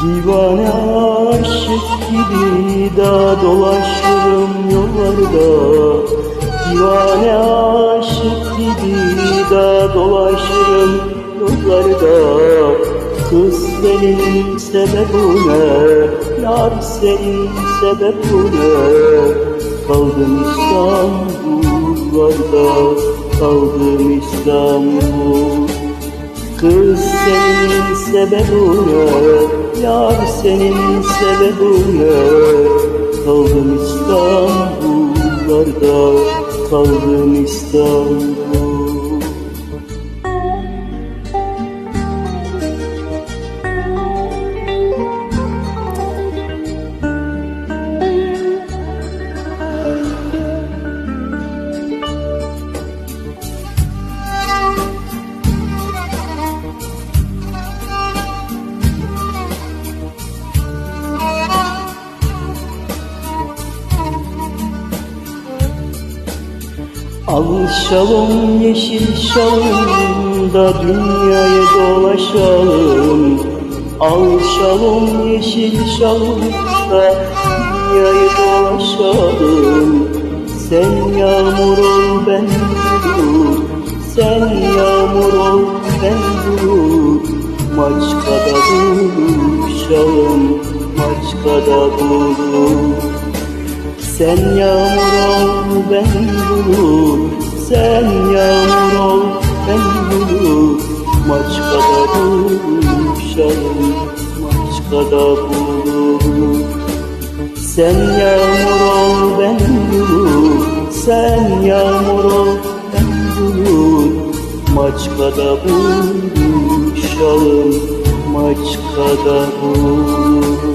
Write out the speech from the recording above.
Divane aşık gibi da dolaşırım yollarda. Divane aşık gibi da dolaşırım yollarda. Kız senin sebebine, yar senin sebebine. Kaldım İstanbullarda, kaldım İstanbul. Kız senin sebebine, yar senin sebebine. Kaldım İstanbullarda, kaldım İstanbul Al şalım yeşil şalım da dünyayı dolaşalım. Al şalım yeşil şalım da dünyayı dolaşalım. Sen yağmur ol ben bulut. Sen yağmur ol ben bulut. Maçkada buluşalım Maçkada bulut sen yağmur ol ben bulut Sen yağmur ol ben bulut Maçkada buluşalım Maçkada bulut Sen yağmur ol ben bulut Sen yağmur ol ben bulut Maçkada buluşalım Maçkada bulut